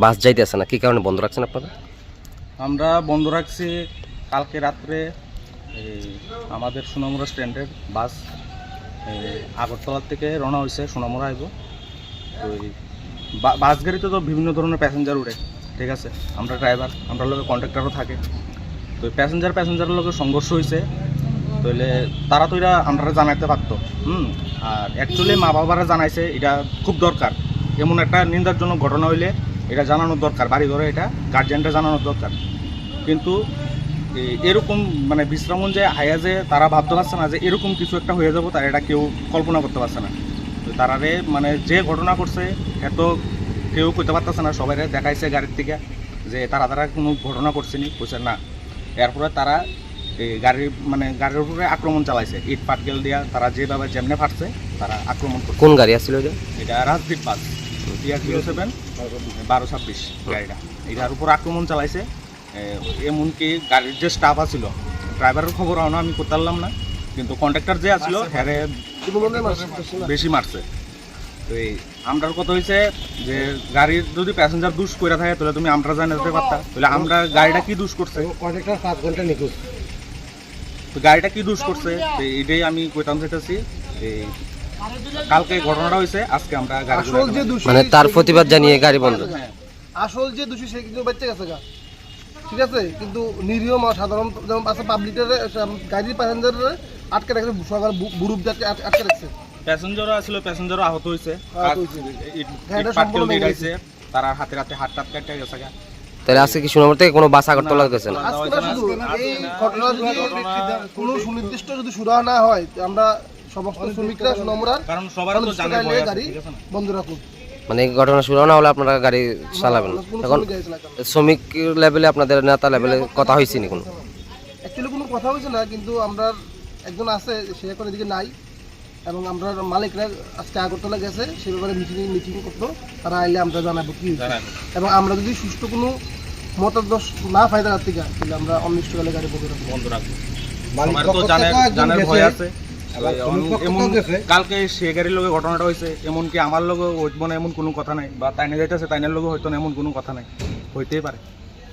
বাস যাইতেছে না? কি কারণে বন্ধ রাখছেন আপনারা? আমরা বন্ধ রাখছি কালকে রাত্রে, এই আমাদের সোনামুড়া স্ট্যান্ডের বাস, এই আগরতলা থেকে রওনা হয়েছে সোনামুড়া আইব। ওই বা- বাস গাড়িতে তো বিভিন্ন ধরনের প্যাসেঞ্জার উঠে ঠিক আছে? আমরা ড্রাইভার, আমরা লোকের কন্ট্রাক্টারও থাকে। তো প্যাসেঞ্জার, প্যাসেঞ্জারের লোকের সংঘর্ষ হয়েছে তাহলে তারা তো এটা আমরা জানাইতে পারতো, হুম? আর অ্যাকচুয়ালি মা বাবারা জানাইছে, এটা খুব দরকার। এমন একটা নিন্দারজনক ঘটনা হইলে এটা জানানোর দরকার বাড়ি ঘরে এটা গার্জিয়ানটা জানানোর দরকার। কিন্তু এরকম মানে বিশ্রামগঞ্জে হায়া যে তারা ভাবতে পারছে না যে এরকম কিছু একটা হয়ে যাব তারা এটা কেউ কল্পনা করতে পারছে না। তো তারারে মানে যে ঘটনা করছে এত কেউ করতে পারতেছে না সবাই দেখাইছে গাড়ির থেকে যে তারা তারা কোনো ঘটনা করছেনি কইছে না। এরপরে তারা এই গাড়ির মানে গাড়ির উপরে আক্রমণ চালাইছে ইট পাটকেল দিয়া তারা যেভাবে যেমনে ফাটছে তারা আক্রমণ করছে। কোন গাড়ি আসছিল এটা এটা Rajdeep bus TR zero seven বারো ছাব্বিশ গাড়িটা। এটার উপর আক্রমণ চালাইছে। এমনকি গাড়ির যে স্টাফ আছিল ড্রাইভারের খবর আনো আমি করতে পারলাম না। কিন্তু কন্ট্রাক্টর যে আছিল হ্যারে বেশি মারছে। তো এই আমরার কথা হয়েছে যে গাড়ির যদি প্যাসেঞ্জার দুষ করে থাকে তাহলে তুমি আমরা জানাতে পারতা। তাহলে আমরা গাড়িটা কি দুষ করছে? কন্ট্রাক্টর পাঁচ ঘণ্টা নিখোঁজ। তো গাড়িটা কি দুষ করছে? তো এটাই আমি কইতাম চাইতেছি। এই কালকে ঘটনাটা হয়েছে আজকে আমরা গাড়ি আসল যে দোষী মানে তার প্রতিবাদ জানিয়ে গাড়ি বন্ধ। হ্যাঁ আসল যে দোষী সে কিন্তু বাচ্চা গেছে গা। ঠিক আছে? কিন্তু নিরীহ মা- সাধারণ যেমন আছে পাবলিকের গাড়ির প্যাসেঞ্জারের আটকে রাখছে সকাল বুড়ুপ যাচ্ছে আটকে রাখছে। প্যাসেঞ্জারও আসলে প্যাসেঞ্জারও আহত হয়েছে। আহত হয়েছে। ইট- হ্যাঁ, এটা ইট পাটকেল সম্পূর্ণ দিয়ে ভেঙে গেছে। তারা হাতে হাতে হাত টাত কেটে গেছে গা। তাহলে আজকে কি সুনামর থেকে কোনো বাস আগরতলা গেছে না? আজকে না শুধু এই ঘটনা যদি কোনো সুনির্দিষ্ট যদি সুরাহা না হয় তো আমরা সমস্ত শ্রমিকরা সুনমরার কারণ সবার তো জানার ভয় আছে, গাড়ি? বন্ধ রাখুন মানে ঘটনা শুরু না হলে আপনারা গাড়ি চালাবেন? এখন শ্রমিক লেভেলে আপনাদের নেতা লেভেলে কথা হয়েছে নি কোনো? অ্যাকচুয়ালি কোনো কথা হয়েছে না কিন্তু আমরা একজন আছে সে এখন এদিকে নাই। এবং আমরা মালিকরা আজকে আগরতলা গেছে সে ব্যাপারে মিটিং মিটিং করতো তারা আইলে আমরা জানাব কি এবং আমরা যদি সুষ্ঠু কোনো মতাদর্শ না ফায়দা রাখতে থেকে তাহলে আমরা অনিষ্টকালে গাড়ি বন্ধ রাখব। বন্ধ রাখব। তো জানার জানার ভয় আছে। কালকে সে গাড়ির লোকে ঘটনাটা হয়েছে এমনকি আমার লোকে হইব না এমন কোনো কথা নাই বা তাইনে যাইতেছে তাইনের লোকে হয়তো না এমন কোনো কথা নাই হইতেই পারে।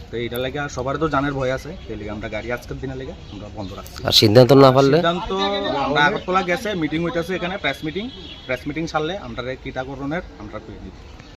তো এইটা লাগে আর সবার তো জানার ভয় আছে সেই লেগে আমরা গাড়ি আজকের দিনের লেগে আমরা বন্ধ রাখছি। আর সিদ্ধান্ত না পারলে? সিদ্ধান্ত আমরা আগরতলা গেছে মিটিং হইতেছে এখানে প্রেস মিটিং প্রেস মিটিং ছাড়লে আমরা কিটা করণের আমরা করে দিব।